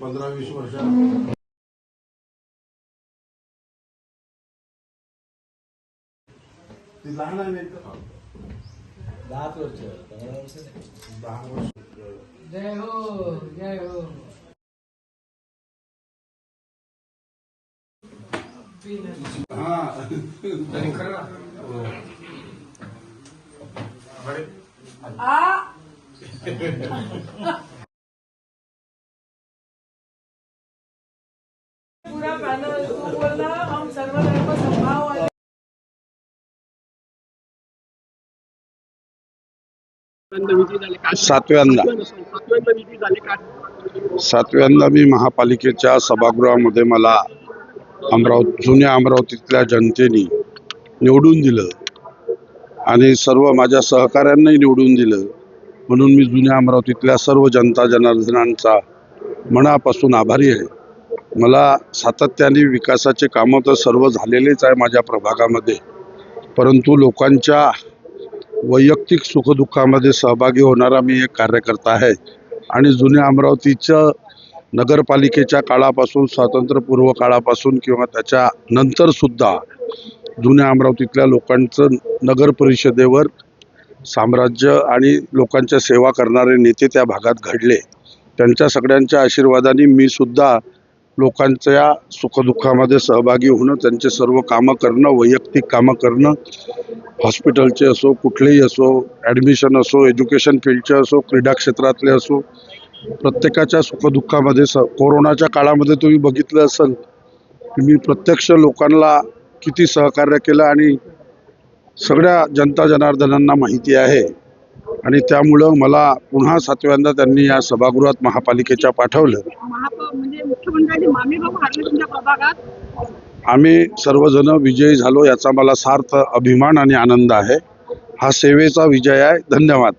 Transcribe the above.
पंधरा वीस वर्ष. ती लहान आहे नाही? दहाच वर्ष पंधरा वर्ष दहा वर्ष. जय हो जय हो. हा. आ! पूरा पैनल बोलना हम वाले सातव्यांदा. सातव्यांदा मी महापालिकेच्या सभागृहामध्ये मला अमरावती जुन्या अमरावतीतल्या जनतेने निवडून दिलं आणि सर्व माझ्या सहकाऱ्यांनाही निवडून दिलं. म्हणून मी जुन्या अमरावतीतल्या सर्व जनता जनार्दनांचा मनापासून आभारी आहे. मला सातत्याने विकासाचे कामं तर सर्व झालेलेच आहे माझ्या प्रभागामध्ये. परंतु लोकांच्या वैयक्तिक सुखदुःखामध्ये सहभागी होणारा मी एक कार्यकर्ता आहे. आणि जुन्या अमरावतीचं नगरपालिकेच्या काळापासून स्वातंत्र्यपूर्व काळापासून किंवा त्याच्या नंतरसुद्धा जुन्या अमरावतीतल्या लोकांचं नगर परिषदेवर साम्राज्य आणि लोकांच्या सेवा करणारे नेते त्या भागात घडले. त्यांच्या सगळ्यांच्या आशीर्वादाने मी सुद्धा लोकांच्या सुखदुःखामध्ये सहभागी होणं त्यांचे सर्व कामं करणं वैयक्तिक कामं करणं हॉस्पिटलचे असो कुठलेही असो ॲडमिशन असो एज्युकेशन फील्डचे असो क्रीडा क्षेत्रातले असो प्रत्येकाच्या सुखदुःखामध्ये स कोरोनाच्या काळामध्ये तुम्ही बघितलं असेल की मी प्रत्यक्ष लोकांना किती सहकार्य केलं आणि सगळ्या जनता जनार्दनांना माहिती आहे. आणि त्यामुळं मला पुन्हा सातव्यांदा त्यांनी या सभागृहात महापालिकेच्या पाठवलं. महापौर म्हणजे मुख्यमंत्र्यांनी मामी भाऊ हारले तुमच्या प्रभागात? आम्ही सर्वजण विजयी झालो याचा मला सार्थ अभिमान आणि आनंद आहे. हा सेवेचा विजय आहे. धन्यवाद.